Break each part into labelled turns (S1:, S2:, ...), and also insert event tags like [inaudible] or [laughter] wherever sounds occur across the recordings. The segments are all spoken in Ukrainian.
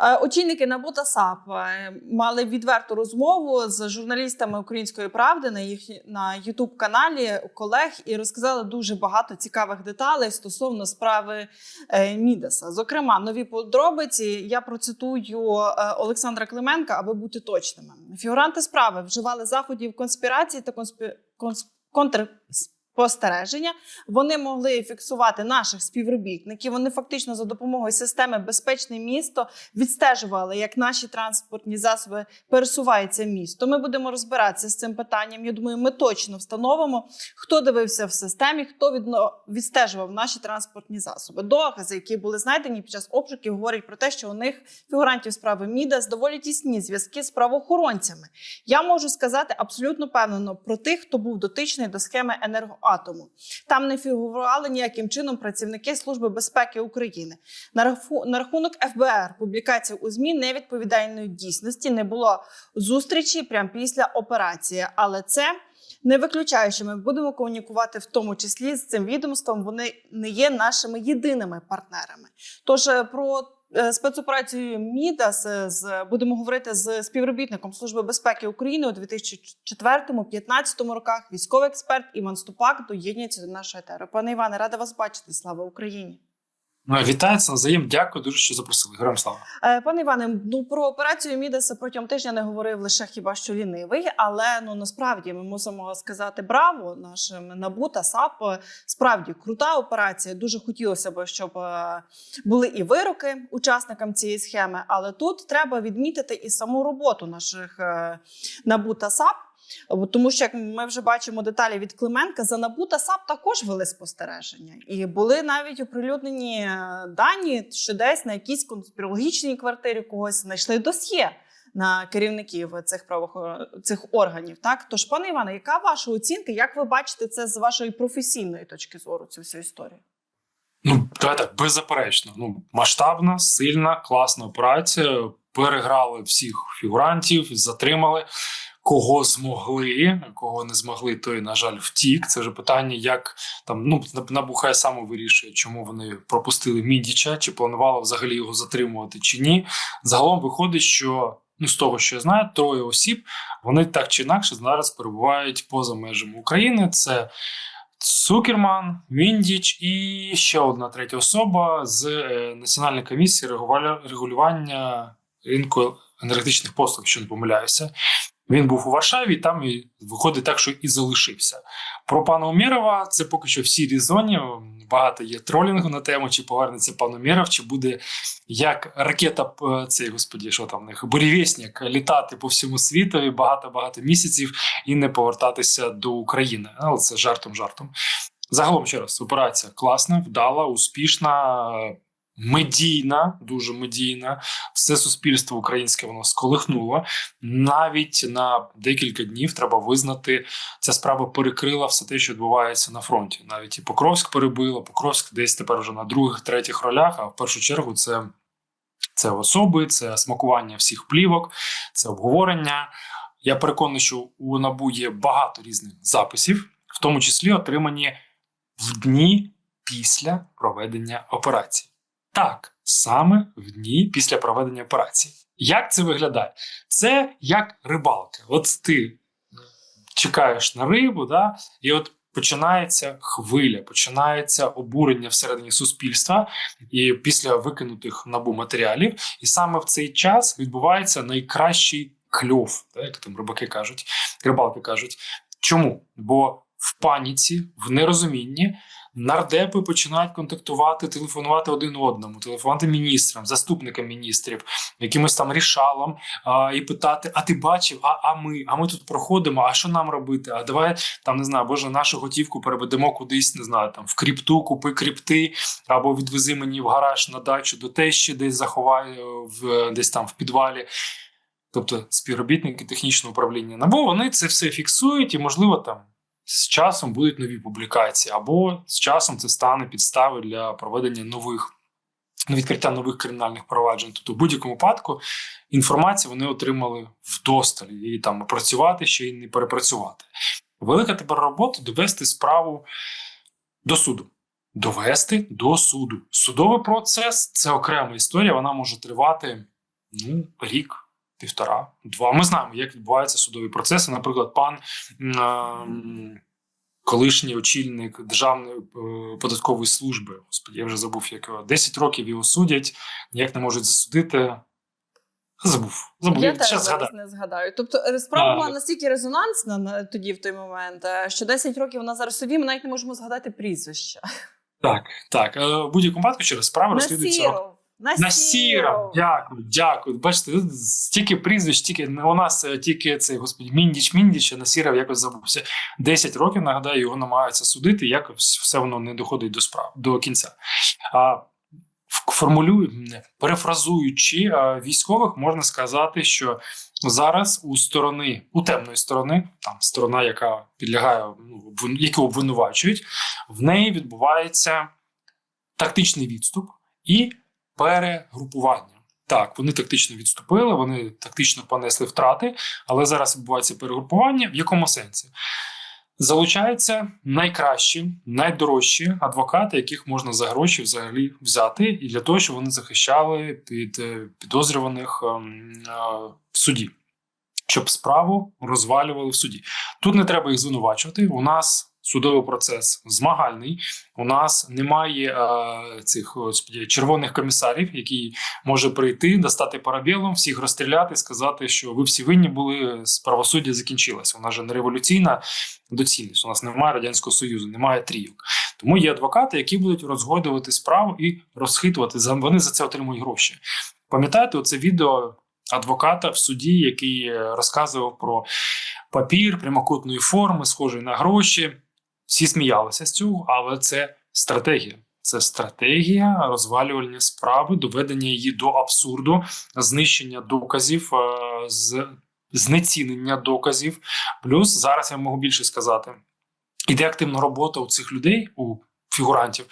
S1: Е, Очільники НАБУ та САП е, мали відверту розмову з журналістами Української правди на їх на Ютуб каналі колег і розказали дуже багато цікавих деталей стосовно справи е, Мідаса. Зокрема, нові подробиці я процитую Олександра Клименка, аби бути точними. Фігуранти справи вживали заходів конспірації та конспі... конс... контрспостереження. Вони могли фіксувати наших співробітників. Вони фактично за допомогою системи Безпечне місто відстежували, як наші транспортні засоби пересуваються місто. Ми будемо розбиратися з цим питанням. Я думаю, ми точно встановимо, хто дивився в системі, хто відстежував наші транспортні засоби. Докази, які були знайдені під час обшуків, говорять про те, що у них фігурантів справи Мідас доволі тісні зв'язки з правоохоронцями. Я можу сказати абсолютно впевнено про тих, хто був дотичний до схеми енергоатому. Там не фігурували ніяким чином працівники Служби безпеки України. На, раху- на рахунок ФБР публікація у ЗМІ не відповідає дійсності. Не було зустрічі прямо після операції, але це. Не виключаю, що ми будемо комунікувати в тому числі з цим відомством. Вони не є нашими єдиними партнерами. Тож е, про е, Міда Мідас е, з будемо говорити з співробітником Служби безпеки України у 2004-2015 роках. Військовий експерт Іван Ступак доєднується до нашої етери. Пане Іване, рада вас бачити. Слава Україні!
S2: Ну, вітається навзаєм. Дякую дуже, що запросили. Героям слава.
S1: Е, Пане Іване, ну про операцію Мідаса протягом тижня не говорив лише хіба що лінивий, але ну насправді ми мусимо сказати браво нашим НАБУ та САП. Справді крута операція. Дуже хотілося б, щоб е, були і вироки учасникам цієї схеми. Але тут треба відмітити і саму роботу наших е, НАБУ та САП. Тому що як ми вже бачимо деталі від Клименка, за НАБУ та САП також вели спостереження, і були навіть оприлюднені е, дані, що десь на якійсь конспірологічній квартирі когось знайшли досьє на керівників цих правоохорон... цих органів. Так, тож, пане Іване, яка ваша оцінка? Як ви бачите це з вашої професійної точки зору? Цю всю історію?
S2: Ну, так, беззаперечно. Ну, масштабна, сильна, класна операція. Переграли всіх фігурантів, затримали. Кого змогли, кого не змогли, той, на жаль, втік. Це вже питання, як там ну набухає саме вирішує, чому вони пропустили Мідіча, чи планували взагалі його затримувати чи ні. Загалом виходить, що ну з того, що я знаю, троє осіб вони так чи інакше зараз перебувають поза межами України. Це Цукерман, Віндіч і ще одна третя особа з е, Національної комісії регулювання ринку енергетичних послуг, якщо не помиляюся. Він був у Варшаві, там і виходить так, що і залишився. Про пана Умєрова це поки що в сірій зоні. Багато є тролінгу на тему, чи повернеться пан Умєров, чи буде як ракета цей господі, що там в них бурєвєснік, літати по всьому світу багато-багато місяців і не повертатися до України. Але це жартом жартом. Загалом ще раз, операція класна, вдала, успішна, медійна, дуже медійна. Все суспільство українське воно сколихнуло. Навіть на декілька днів треба визнати, ця справа перекрила все те, що відбувається на фронті. Навіть і Покровськ перебила, Покровськ десь тепер вже на других, третіх ролях. А в першу чергу це. Це особи, це смакування всіх плівок, це обговорення. Я переконаний, що у набу є багато різних записів, в тому числі отримані в дні після проведення операції. Так, саме в дні після проведення операції. Як це виглядає? Це як рибалка. От ти чекаєш на рибу, да, і от починається хвиля, починається обурення всередині суспільства і після викинутих набу матеріалів. І саме в цей час відбувається найкращий кльов, так, як там рибаки кажуть, рибалки кажуть. Чому? Бо в паніці, в нерозумінні нардепи починають контактувати, телефонувати один одному, телефонувати міністрам, заступникам міністрів, якимось там рішалам а, і питати: А ти бачив? А, а ми? А ми тут проходимо? А що нам робити? А давай там не знаю, боже, нашу готівку переведемо кудись, не знаю, там в кріпту, купи кріпти, або відвези мені в гараж на дачу до тещі, десь заховай в десь там в підвалі. Тобто співробітники технічного управління НАБУ, вони це все фіксують, і можливо там з часом будуть нові публікації, або з часом це стане підставою для проведення нових ну, відкриття нових кримінальних проваджень. Тобто, в будь-якому випадку інформацію вони отримали вдосталь і там опрацювати ще й не перепрацювати. Велика тепер робота довести справу до суду. Довести до суду. Судовий процес це окрема історія, вона може тривати ну, рік, півтора, два. Ми знаємо, як відбуваються судові процеси. Наприклад, пан м, колишній очільник Державної е, податкової служби. Господи, я вже забув, як його 10 років його судять, ніяк не можуть засудити. Забув. Забув.
S1: Я теж зараз не згадаю. Тобто е, справа була настільки резонансна тоді, в той момент, е, що 10 років вона зараз суді, ми навіть не можемо згадати прізвище.
S2: Так, так. Е, В будь-якому випадку через справа розслідується.
S1: Насіров.
S2: Насіра, дякую, дякую. Бачите, тут стільки прізвищ, тільки у нас е, тільки цей господі Міндіч Міндіч, а Насіров якось забувся. 10 років, нагадаю, його намагаються судити, якось все воно не доходить до справ до кінця. А формулюю, перефразуючи військових, можна сказати, що зараз у сторони, у темної сторони, там сторона, яка підлягає, ну, яку обвинувачують, в неї відбувається тактичний відступ і перегрупування. Так, вони тактично відступили, вони тактично понесли втрати, але зараз відбувається перегрупування. В якому сенсі? Залучаються найкращі, найдорожчі адвокати, яких можна за гроші взагалі взяти, і для того, щоб вони захищали під е, підозрюваних ем, е, в суді, щоб справу розвалювали в суді. Тут не треба їх звинувачувати. У нас судовий процес змагальний. У нас немає е, цих господі, червоних комісарів, які може прийти, достати парабелом, всіх розстріляти, сказати, що ви всі винні були, з правосуддя закінчилось. Вона ж не революційна доцільність. У нас немає радянського союзу, немає трійок. Тому є адвокати, які будуть розгойдувати справу і розхитувати. Вони за це отримують гроші. Пам'ятаєте, оце відео адвоката в суді, який е, розказував про папір прямокутної форми, схожий на гроші. Всі сміялися з цього, але це стратегія. Це стратегія розвалювання справи, доведення її до абсурду, знищення доказів, е, з- знецінення доказів. Плюс зараз я можу більше сказати: іде активна робота у цих людей, у фігурантів,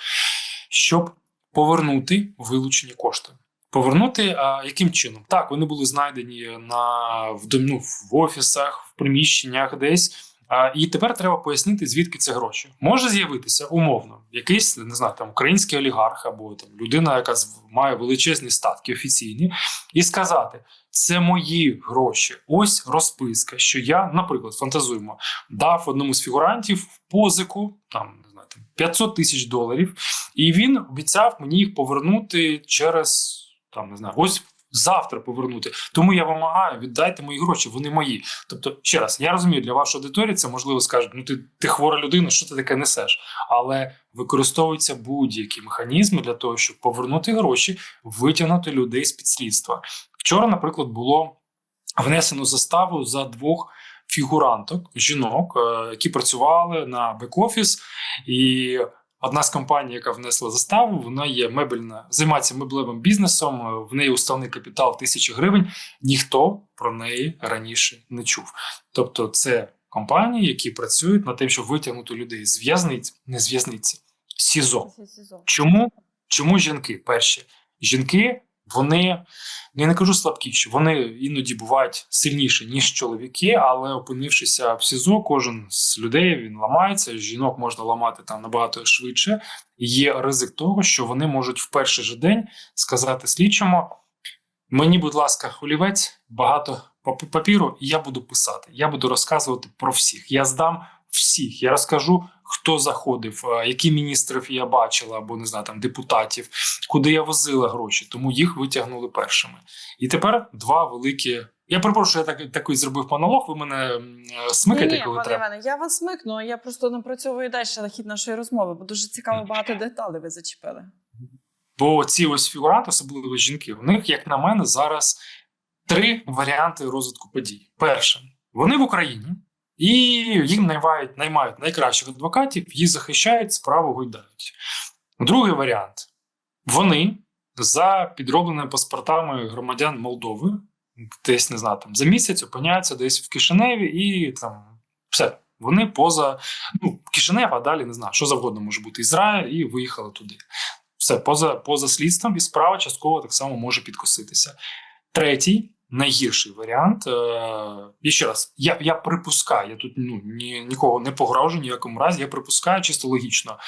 S2: щоб повернути вилучені кошти. Повернути а, яким чином? Так, вони були знайдені на в, ну, в офісах, в приміщеннях десь. А, і тепер треба пояснити, звідки це гроші. Може з'явитися умовно якийсь не знаю, там український олігарх або там людина, яка має величезні статки офіційні, і сказати: це мої гроші. Ось розписка, що я, наприклад, фантазуємо, дав одному з фігурантів позику, там не знаю, там 500 тисяч доларів, і він обіцяв мені їх повернути через там не знаю, ось. Завтра повернути, тому я вимагаю, віддайте мої гроші, вони мої. Тобто, ще раз, я розумію, для вашої аудиторії це можливо скажуть, ну ти, ти хвора людина, що ти таке несеш? Але використовуються будь-які механізми для того, щоб повернути гроші, витягнути людей з під слідства. Вчора, наприклад, було внесено заставу за двох фігуранток, жінок, е, які працювали на бек-офіс, і одна з компаній, яка внесла заставу, вона є мебельна, займається меблевим бізнесом. В неї уставний капітал тисячі гривень. Ніхто про неї раніше не чув. Тобто, це компанії, які працюють над тим, щоб витягнути людей з в'язниць, не з в'язниці, сізо СІЗО. Чому? Чому жінки? Перші жінки, вони ну, я не кажу слабкіші, вони іноді бувають сильніші, ніж чоловіки, але опинившися в СІЗО, кожен з людей він ламається. Жінок можна ламати там набагато швидше. Є ризик того, що вони можуть в перший же день сказати слідчому: мені, будь ласка, олівець, багато папіру, і я буду писати. Я буду розказувати про всіх. Я здам всіх. Я розкажу, хто заходив, е, які міністрів я бачила, або не знаю, там депутатів, куди я возила гроші. Тому їх витягнули першими. І тепер два великі. Я перепрошую, я так, такий зробив монолог. Ви мене е, смикаєте,
S1: ні, ні,
S2: коли
S1: пане
S2: треба.
S1: Іване, я вас смикну, я просто напрацьовую далі на хід нашої розмови, бо дуже цікаво багато деталей ви зачепили.
S2: Бо ці ось фігуранти, особливо жінки, у них, як на мене, зараз три варіанти розвитку подій. Перше, вони в Україні, і їм наймають, наймають найкращих адвокатів, їх захищають, справу гойдають. Другий варіант: вони за підробленими паспортами громадян Молдови, десь не знаю, там за місяць опиняються десь в Кишиневі і там все. Вони поза ну, Кишинев, а далі не знаю, що завгодно може бути Ізраїль, і виїхали туди. Все поза, поза слідством, і справа частково так само може підкоситися. Третій, найгірший варіант. Е, і ще раз, я, я припускаю, я тут ну, ні, нікого не погрожую ніякому разі, я припускаю чисто логічно.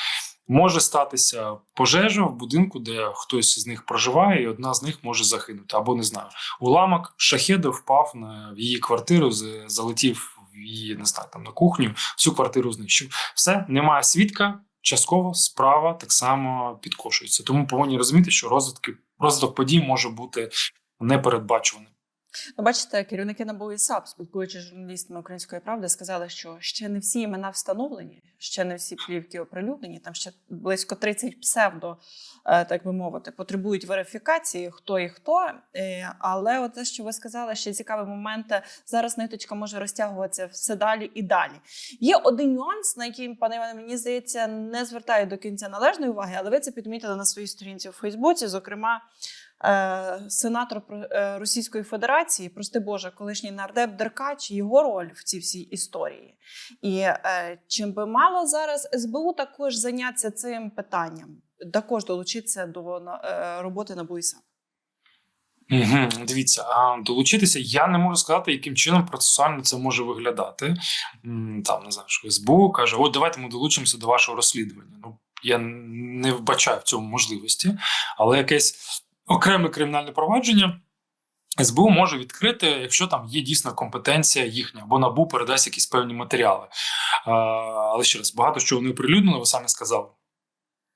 S2: може статися пожежа в будинку, де хтось з них проживає, і одна з них може загинути. Або не знаю, уламок шахеда впав на в її квартиру, залетів в її не знаю, там на кухню, всю квартиру знищив. Все, немає свідка. Частково справа так само підкошується. Тому повинні розуміти, що розвитки, розвиток подій може бути непередбачуваним.
S1: Ну, бачите, керівники НАБУ і САП, спілкуючись з журналістами української правди, сказали, що ще не всі імена встановлені, ще не всі плівки оприлюднені. Там ще близько 30 псевдо, е, так би мовити, потребують верифікації, хто і хто. Е, Але от те, що ви сказали, ще цікавий момент. Зараз ниточка може розтягуватися все далі і далі. Є один нюанс, на який пане Іване, мені здається, не звертає до кінця належної уваги, але ви це підмітили на своїй сторінці у Фейсбуці. Зокрема, сенатор про- е, Російської Федерації, прости Боже, колишній нардеп Деркач, його роль в цій всій історії. І е, чим би мало зараз СБУ також зайнятися цим питанням, також долучитися до е, роботи на БУІСА.
S2: Дивіться, а долучитися я не можу сказати, яким чином процесуально це може виглядати. Там не знаю, що СБУ каже: от давайте ми долучимося до вашого розслідування. Ну я не вбачаю в цьому можливості, але якесь окреме кримінальне провадження. СБУ може відкрити, якщо там є дійсна компетенція їхня, або НАБУ передасть якісь певні матеріали. Але ще раз, багато що вони оприлюднили, ви самі сказали.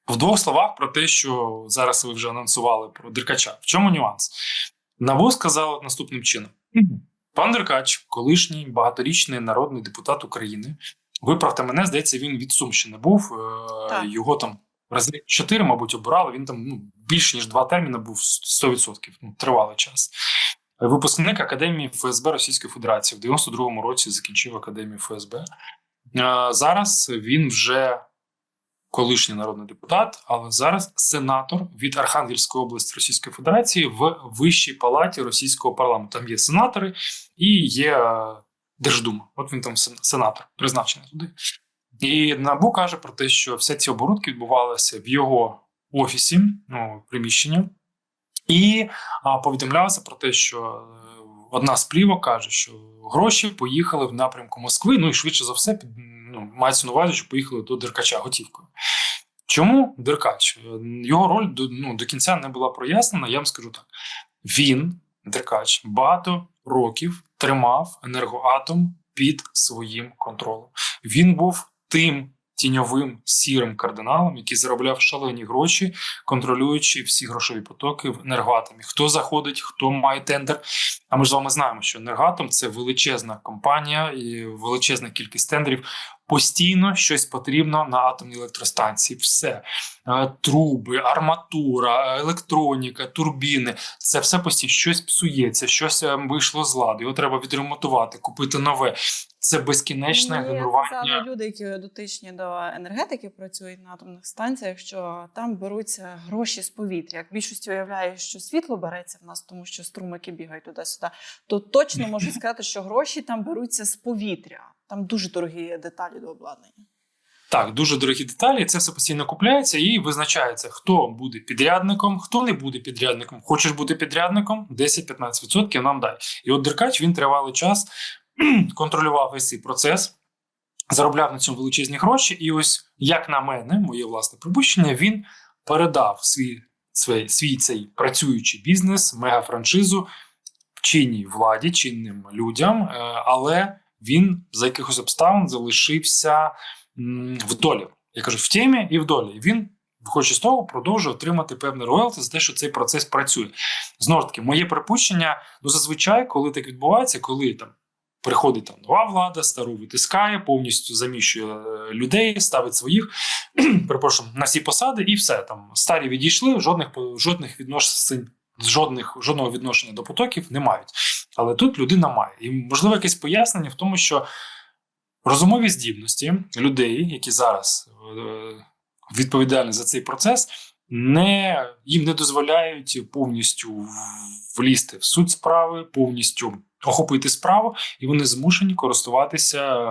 S2: В двох словах про те, що зараз ви вже анонсували про Деркача. В чому нюанс? НАБУ сказало наступним чином: пан Деркач, колишній багаторічний народний депутат України. Виправте мене, здається, він від Сумщини був. е,
S1: Так.
S2: Його там рази чотири, мабуть, обирали. Він там ну, більш ніж два терміни був 100%. Ну, тривалий час. Випускник Академії ФСБ Російської Федерації в 92-му році закінчив Академію ФСБ. Е, Зараз він вже колишній народний депутат, але зараз сенатор від Архангельської області Російської Федерації в Вищій палаті російського парламенту. Там є сенатори і є е, Держдума. От він там сенатор, призначений туди. І НАБУ каже про те, що всі ці оборудки відбувалися в його офісі, ну, приміщенні, і а, повідомлялося про те, що е, одна з плівок каже, що гроші поїхали в напрямку Москви. Ну і швидше за все, під- ну, мається на увазі, що поїхали до Деркача готівкою. Чому Деркач? Е, Його роль до, ну, до кінця не була прояснена. Я вам скажу так: він, Деркач, багато років тримав енергоатом під своїм контролем. Він був тим тіньовим сірим кардиналом, який заробляв шалені гроші, контролюючи всі грошові потоки в енергоатомі. Хто заходить, хто має тендер. А ми ж з вами знаємо, що енергоатом це величезна компанія і величезна кількість тендерів. Постійно щось потрібно на атомній електростанції. Все Е, труби, арматура, електроніка, турбіни. Це все постійно щось псується, щось е, вийшло з ладу. Його треба відремонтувати, купити нове. Це безкінечне
S1: Мені
S2: генерування.
S1: казали люди, які дотичні до енергетики, працюють на атомних станціях, що там беруться гроші з повітря. Як більшості уявляє, що світло береться в нас, тому що струмики бігають туди-сюди, то точно можу [laughs] сказати, що гроші там беруться з повітря. Там дуже дорогі деталі до обладнання.
S2: Так, дуже дорогі деталі. Це все постійно купляється і визначається, хто буде підрядником, хто не буде підрядником. Хочеш бути підрядником? 10-15% нам дай. І от Деркач він тривалий час [clears throat] контролював весь цей процес, заробляв на цьому величезні гроші. І ось, як на мене, моє власне припущення, він передав свій, свій, свій цей працюючий бізнес, мегафраншизу чинній владі, чинним людям, е, але він за якихось обставин залишився в долі. Я кажу, в темі і в долі. Він, виходячи з того, продовжує отримати певне роялті за те, що цей процес працює. Знову ж таки, моє припущення, ну зазвичай, коли так відбувається, коли там. Приходить там нова влада, стару витискає, повністю заміщує е, людей, ставить своїх [clears throat] перепрошую, на всі посади, і все там старі відійшли, жодних жодних відносин, жодних жодного відношення до потоків не мають. Але тут людина має. І можливо якесь пояснення в тому, що розумові здібності людей, які зараз е, відповідальні за цей процес, не їм не дозволяють повністю влізти в суть справи, повністю охопити справу, і вони змушені користуватися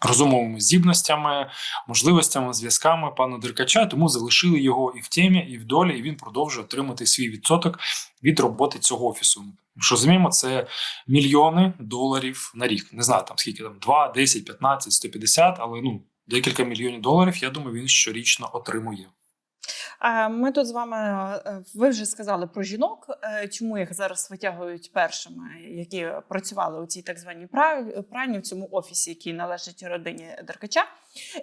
S2: розумовими здібностями, можливостями, зв'язками пана Деркача, тому залишили його і в темі, і в долі, і він продовжує отримати свій відсоток від роботи цього офісу. Що розуміємо, це мільйони доларів на рік. Не знаю там скільки там 2, 10, 15, 150, але ну декілька мільйонів доларів. Я думаю, він щорічно отримує.
S1: Ми тут з вами е, ви вже сказали про жінок, е, чому їх зараз витягують першими, які працювали у цій так званій пра- пральні в цьому офісі, який належить родині Деркача.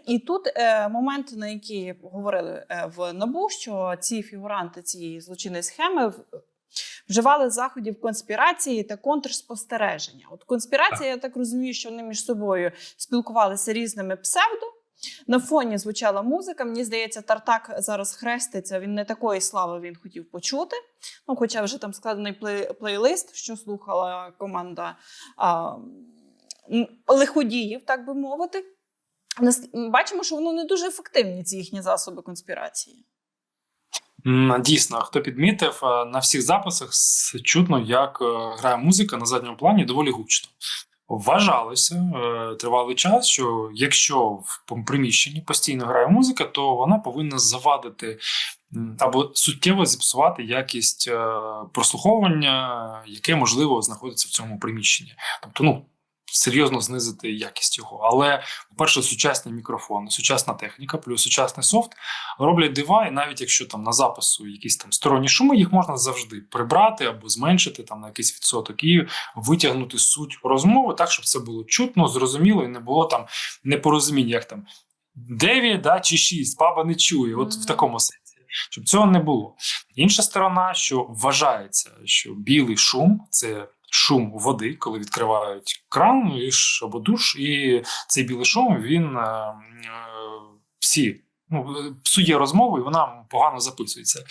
S1: І тут е, момент, на який говорили в набу, що ці фігуранти цієї злочинної схеми вживали заходів конспірації та контрспостереження. От конспірація, я так розумію, що вони між собою спілкувалися різними псевдо. На фоні звучала музика. Мені здається, Тартак зараз хреститься. Він не такої слави він хотів почути. Ну, хоча вже там складений плей- плейлист, що слухала команда а, лиходіїв, так би мовити. Бачимо, що воно не дуже ефективні, ці їхні засоби конспірації.
S2: Дійсно, хто підмітив, на всіх записах чутно, як е, грає музика на задньому плані доволі гучно. Вважалося е, тривалий час, що якщо в приміщенні постійно грає музика, то вона повинна завадити або суттєво зіпсувати якість е, прослуховування, яке можливо знаходиться в цьому приміщенні. Тобто, ну. Серйозно знизити якість його, але по-перше, сучасні мікрофони, сучасна техніка, плюс сучасний софт роблять дива, і навіть якщо там на запису якісь там сторонні шуми, їх можна завжди прибрати або зменшити там на якийсь відсоток і витягнути суть розмови так, щоб це було чутно, зрозуміло, і не було там непорозумінь, як там 9 да, чи 6, баба не чує. От в такому сенсі. Щоб цього не було. Інша сторона, що вважається, що білий шум це шум води, коли відкривають кран або душ, і цей білий шум він е, е, всі ну, псує розмову, і вона погано записується.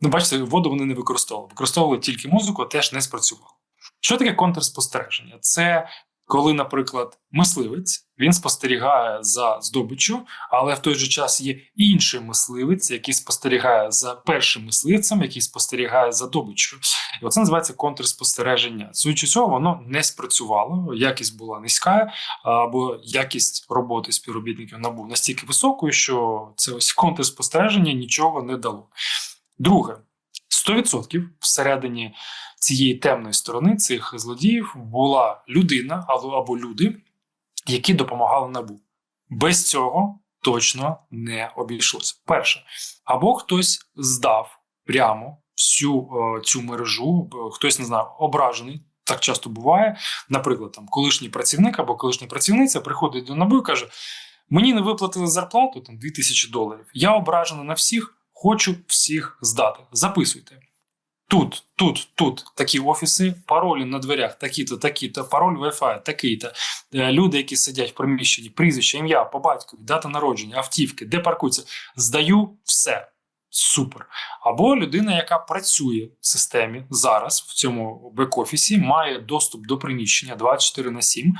S2: Ну, бачите, воду вони не використовували. Використовували тільки музику, теж не спрацювало. Що таке контрспостереження? Це коли, наприклад, мисливець він спостерігає за здобиччю, але в той же час є інший мисливець, який спостерігає за першим мисливцем, який спостерігає за добиччю. І оце називається контрспостереження. Судячи цього, воно не спрацювало, якість була низька, або якість роботи співробітників набув настільки високою, що це ось контрспостереження нічого не дало. Друге, 100% всередині цієї темної сторони цих злодіїв була людина або, люди, які допомагали набу. Без цього точно не обійшлося. Перше, або хтось здав прямо всю е, цю мережу, хтось не знаю, ображений. Так часто буває. Наприклад, там колишній працівник або колишня працівниця приходить до НАБУ і каже: Мені не виплатили зарплату там 2000 доларів. Я ображений на всіх, хочу всіх здати. Записуйте. Тут, тут, тут такі офіси, паролі на дверях, такі-то, такі-то, пароль Wi-Fi, такий-то. Е, Люди, які сидять в приміщенні, прізвище, ім'я, по батькові, дата народження, автівки, де паркуються. Здаю все. Супер. Або людина, яка працює в системі зараз в цьому бек-офісі, має доступ до приміщення 24 на 7,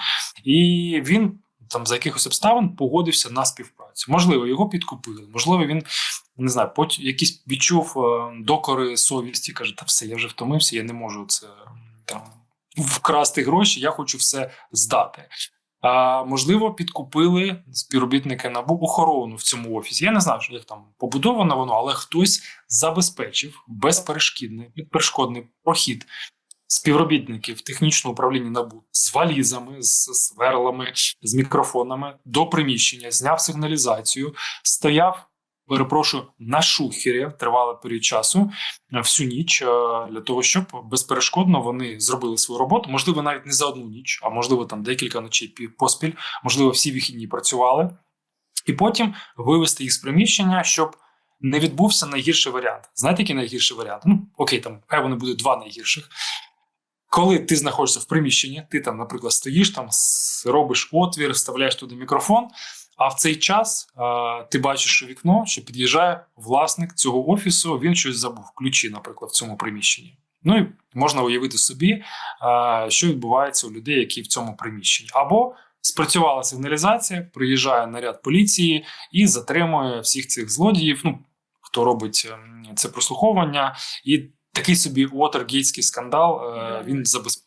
S2: і він там за якихось обставин погодився на співпрацю. Можливо, його підкупили, можливо, він не знаю, потім якийсь відчув е, докори совісті, каже: Та все, я вже втомився, я не можу це там вкрасти гроші, я хочу все здати. А, можливо, підкупили співробітники НАБУ охорону в цьому офісі. Я не знаю, як там побудовано воно, але хтось забезпечив безперешкідний безперешкодний прохід співробітників технічного управління НАБУ з валізами, з сверлами, з мікрофонами до приміщення, зняв сигналізацію, стояв. Перепрошую на шухері тривалий період часу е, всю ніч е, для того, щоб безперешкодно вони зробили свою роботу. Можливо, навіть не за одну ніч, а можливо, там декілька ночей пі- поспіль, можливо, всі вихідні працювали, і потім вивести їх з приміщення, щоб не відбувся найгірший варіант. Знаєте, який найгірший варіант? Ну окей, там хай вони будуть два найгірших. Коли ти знаходишся в приміщенні, ти там, наприклад, стоїш там, робиш отвір, вставляєш туди мікрофон. А в цей час е, ти бачиш у вікно, що під'їжджає власник цього офісу. Він щось забув, ключі, наприклад, в цьому приміщенні. Ну і можна уявити собі, е, що відбувається у людей, які в цьому приміщенні. Або спрацювала сигналізація, приїжджає наряд поліції і затримує всіх цих злодіїв. Ну хто робить ем, це прослуховування, і такий собі Уотергейтський скандал е, він забезпечує.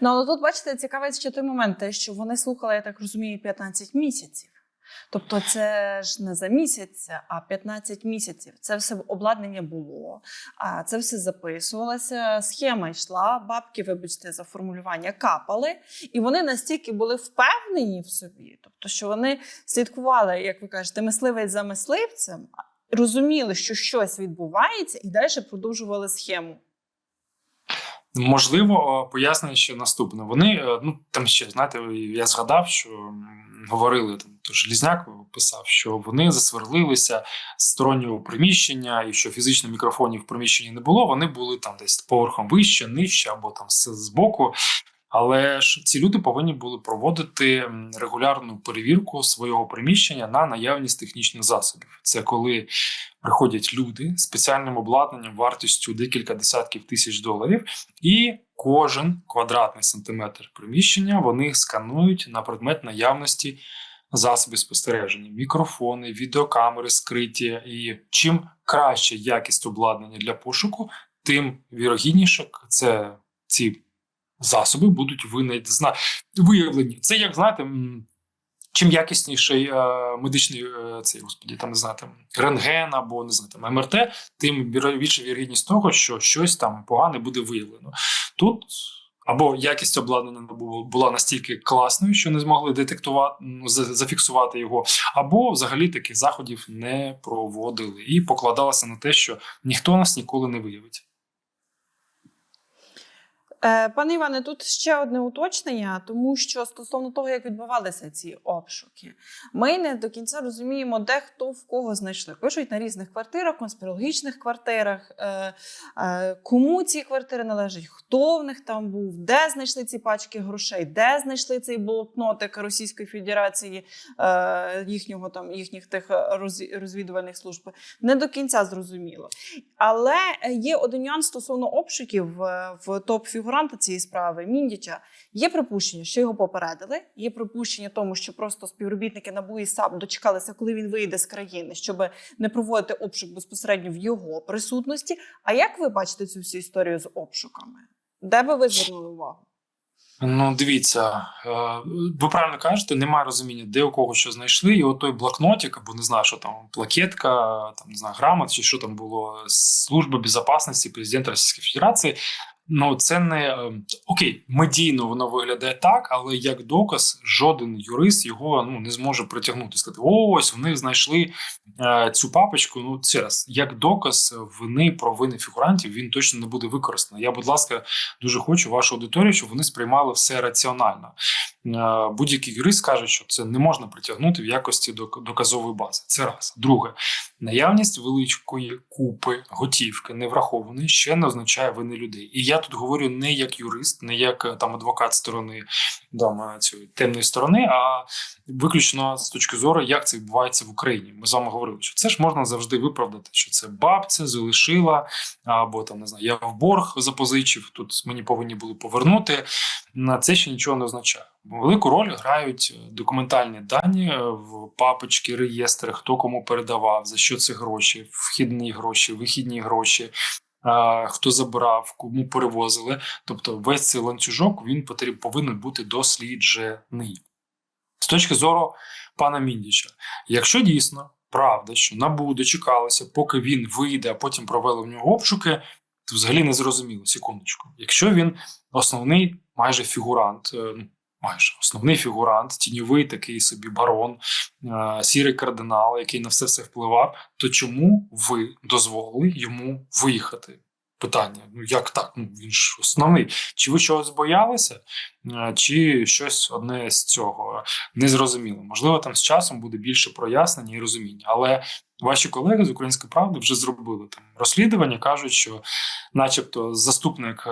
S1: Ну але тут бачите, цікавий ще той момент, те, що вони слухали, я так розумію, 15 місяців. Тобто, це ж не за місяць, а 15 місяців. Це все обладнання було, а це все записувалося. Схема йшла, бабки, вибачте, за формулювання капали, і вони настільки були впевнені в собі, тобто, що вони слідкували, як ви кажете, мисливець за мисливцем, розуміли, що щось відбувається, і далі продовжували схему.
S2: Можливо, пояснення ще наступне. Вони е, ну там ще знаєте, я згадав, що говорили там, то Желізняк писав, що вони засверлилися з стороннього приміщення, і що фізично мікрофонів в приміщенні не було. Вони були там десь поверхом вище, нижче або там з боку. Але ж ці люди повинні були проводити регулярну перевірку свого приміщення на наявність технічних засобів. Це коли приходять люди з спеціальним обладнанням вартістю декілька десятків тисяч доларів, і кожен квадратний сантиметр приміщення вони сканують на предмет наявності засобів спостереження, мікрофони, відеокамери скриті. І чим краща якість обладнання для пошуку, тим вірогідніше це ці засоби будуть винайдені, виявлені. Це як знаєте. Чим якісніший е, медичний е, цей господі, там не знаю, там рентген або не знаю, там МРТ, тим більша вірогідність того, що щось там погане буде виявлено. Тут або якість обладнання бу- була настільки класною, що не змогли детектувати, зафіксувати його, або взагалі таких заходів не проводили і покладалося на те, що ніхто нас ніколи не виявить.
S1: Е, Пане Іване, тут ще одне уточнення, тому що стосовно того, як відбувалися ці обшуки, ми не до кінця розуміємо, де хто в кого знайшли. Пишуть на різних квартирах, конспірологічних квартирах, е, е, кому ці квартири належать, хто в них там був, де знайшли ці пачки грошей, де знайшли цей блокнотик Російської Федерації, їхнього там їхніх тих розвідувальних служб. Не до кінця зрозуміло. Але є один нюанс стосовно обшуків в топ-фігуранта цієї справи Міндіча. Є припущення, що його попередили. Є припущення тому, що просто співробітники НАБУ і САП дочекалися, коли він вийде з країни, щоб не проводити обшук безпосередньо в його присутності. А як ви бачите цю всю історію з обшуками? Де би ви звернули увагу?
S2: Ну, дивіться, е, ви правильно кажете, немає розуміння, де у кого що знайшли, і от той блокнотик, або не знаю, що там плакетка, там не знаю, грамот, чи що там було Служба безпечності президента Російської Федерації. Ну, це не е, окей, медійно воно виглядає так, але як доказ, жоден юрист його ну не зможе притягнути. Сказати, ось вони знайшли е, цю папочку. Ну, це раз як доказ вини провини фігурантів, він точно не буде використаний. Я, будь ласка, дуже хочу вашу аудиторію, щоб вони сприймали все раціонально. Е, Будь-який юрист скаже, що це не можна притягнути в якості док- доказової бази. Це раз. Друге, наявність великої купи готівки не врахованої ще не означає вини людей. І я тут говорю не як юрист, не як е, там адвокат сторони там, е, цієї темної сторони, а виключно з точки зору, як це відбувається в Україні. Ми з вами говорили, що це ж можна завжди виправдати, що це бабця залишила, або там не знаю, я в борг запозичив. Тут мені повинні були повернути. На це ще нічого не означає. Велику роль грають е, документальні дані е, в папочки, реєстри, хто кому передавав, за що це гроші, вхідні гроші, вихідні гроші. Хто забрав, кому перевозили, тобто весь цей ланцюжок він потріб, повинен бути досліджений. З точки зору пана Міндіча, якщо дійсно правда, що НАБУ дочекалося, поки він вийде, а потім провели в нього обшуки, то взагалі не зрозуміло, секундочку. Якщо він основний майже фігурант, е, майже основний фігурант, тіньовий такий собі барон, е, сірий кардинал, який на все це впливав, то чому ви дозволили йому виїхати? Питання: ну як так? Ну він ж основний. Чи ви чогось боялися, Е, чи щось одне з цього незрозуміло? Можливо, там з часом буде більше прояснення і розуміння, але ваші колеги з української правди вже зробили там розслідування, кажуть, що, начебто, заступник е,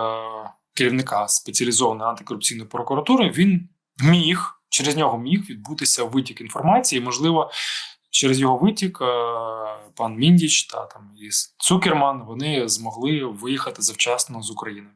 S2: керівника спеціалізованої антикорупційної прокуратури він міг через нього міг відбутися витік інформації. Можливо, через його витік е, пан Міндіч та там і Цукерман вони змогли виїхати завчасно з України.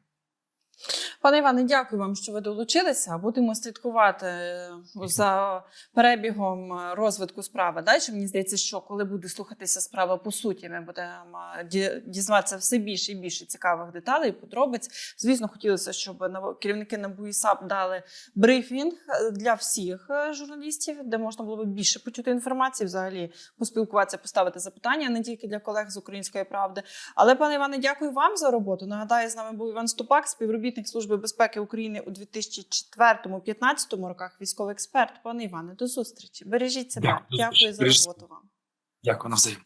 S1: Пане Іване, дякую вам, що ви долучилися. Будемо слідкувати е, за перебігом е, розвитку справи. Далі мені здається, що коли буде слухатися справа по суті, ми будемо е, ді- дізнаватися все більше і більше цікавих деталей, подробиць. Звісно, хотілося, щоб керівники НАБУ і САП дали брифінг для всіх журналістів, де можна було б більше почути інформації, взагалі поспілкуватися, поставити запитання не тільки для колег з української правди. Але, пане Іване, дякую вам за роботу. Нагадаю, з нами був Іван Ступак, співробітник Служби безпеки України у 2004-2015 роках. Військовий експерт. Пане Іване, до зустрічі. Бережіть себе.
S2: Дякую,
S1: Дякую за роботу вам.
S2: Дякую навзаєм.